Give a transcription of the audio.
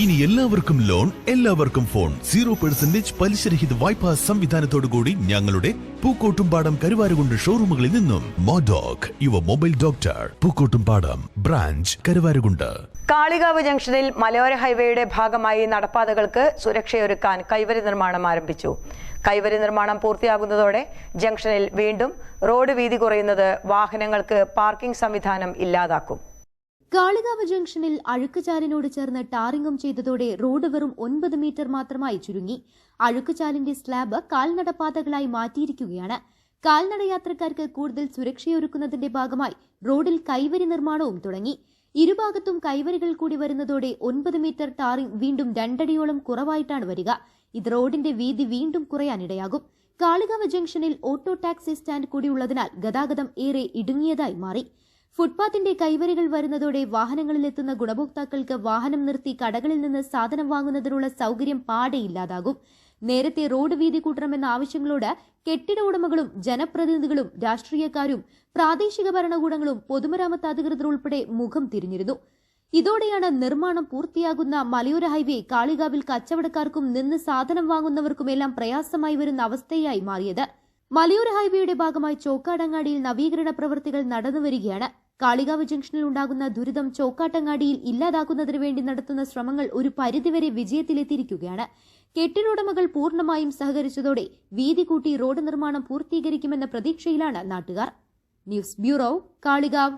ഇനി എല്ലാവർക്കും ലോൺ എല്ലാവർക്കും ഫോൺ. സീറോ പെർസെന്റേജ് പലിശരഹിത വായ്പാ സംവിധാനത്തോടുകൂടി ഞങ്ങളുടെ പൂക്കോട്ടുംപാടം കരുവാരുകൊണ്ട് ഷോറൂമുകളിൽ നിന്നും. മോഡോക് യുവ mobile doctor Pookkottumpadam branch Karuvarakundu. Kalikavu ജംഗ്ഷനിൽ മലയോര ഹൈവേയുടെ ഭാഗമായി നടപ്പാതകൾക്ക് സുരക്ഷയൊരുക്കാൻ കൈവരി നിർമ്മാണം ആരംഭിച്ചു. കൈവരി നിർമ്മാണം പൂർത്തിയാകുന്നതോടെ ജംഗ്ഷനിൽ വീണ്ടും റോഡ് വീതി കുറയുന്നത് വാഹനങ്ങൾക്ക് പാർക്കിംഗ് സംവിധാനം ഇല്ലാതാക്കും. കാളികാവ് ജംഗ്ഷനിൽ അഴുക്കുചാലിനോട് ചേർന്ന് ടാറിംഗും ചെയ്തതോടെ റോഡ് വെറും ഒൻപത് മീറ്റർ മാത്രമായി ചുരുങ്ങി. അഴുക്കുചാലിന്റെ സ്ലാബ് കാൽനടപാതകളായി മാറ്റിയിരിക്കുകയാണ്. കാൽനട യാത്രക്കാർക്ക് കൂടുതൽ സുരക്ഷയൊരുക്കുന്നതിന്റെ ഭാഗമായി റോഡിൽ കൈവരി നിർമ്മാണവും തുടങ്ങി. ഇരുഭാഗത്തും കൈവരികൾ കൂടി വരുന്നതോടെ ഒൻപത് മീറ്റർ ടാറിംഗ് വീണ്ടും രണ്ടടിയോളം കുറവായിട്ടാണ് വരിക. ഇത് റോഡിന്റെ വീതി വീണ്ടും കുറയാനിടയാകും. കാളികാവ് ജംഗ്ഷനിൽ ഓട്ടോ ടാക്സി സ്റ്റാൻഡ് കൂടിയുള്ളതിനാൽ ഗതാഗതം ഏറെ ഇടുങ്ങിയതായി മാറി. ഫുട്പാത്തിന്റെ കൈവരികൾ വരുന്നതോടെ വാഹനങ്ങളിലെത്തുന്ന ഗുണഭോക്താക്കൾക്ക് വാഹനം നിർത്തി കടകളിൽ നിന്ന് സാധനം വാങ്ങുന്നതിനുള്ള സൗകര്യം പാടെ ഇല്ലാതാകും നേരത്തെ റോഡ് വീതി കൂട്ടണമെന്ന ആവശ്യങ്ങളോട് കെട്ടിട ഉടമകളും ജനപ്രതിനിധികളും രാഷ്ട്രീയക്കാരും പ്രാദേശിക ഭരണകൂടങ്ങളും പൊതുമരാമത്ത് അധികൃതർ ഉൾപ്പെടെ മുഖം തിരിഞ്ഞിരുന്നു. ഇതോടെയാണ് നിർമ്മാണം പൂർത്തിയാകുന്ന മലയോര ഹൈവേ കാളികാവിൽ കച്ചവടക്കാർക്കും നിന്ന് സാധനം വാങ്ങുന്നവർക്കുമെല്ലാം പ്രയാസമായി വരുന്ന അവസ്ഥയായി മാറിയത്. മലയോര ഹൈവേയുടെ ഭാഗമായി ചോക്കാടങ്ങാടിയിൽ നവീകരണ പ്രവൃത്തികൾ നടന്നുവരികയാണ്. കാളികാവ് ജംഗ്ഷനിൽ ഉണ്ടാകുന്ന ദുരിതം ചോക്കാട്ടങ്ങാടിയിൽ ഇല്ലാതാക്കുന്നതിന് വേണ്ടി നടത്തുന്ന ശ്രമങ്ങൾ ഒരു പരിധിവരെ വിജയത്തിലെത്തിയിരിക്കുകയാണ്. കെട്ടിടോടമകൾ പൂർണമായും സഹകരിച്ചതോടെ വീതി കൂട്ടി റോഡ് നിർമ്മാണം പൂർത്തീകരിക്കുമെന്ന പ്രതീക്ഷയിലാണ് നാട്ടുകാർ. News bureau Kalikavu.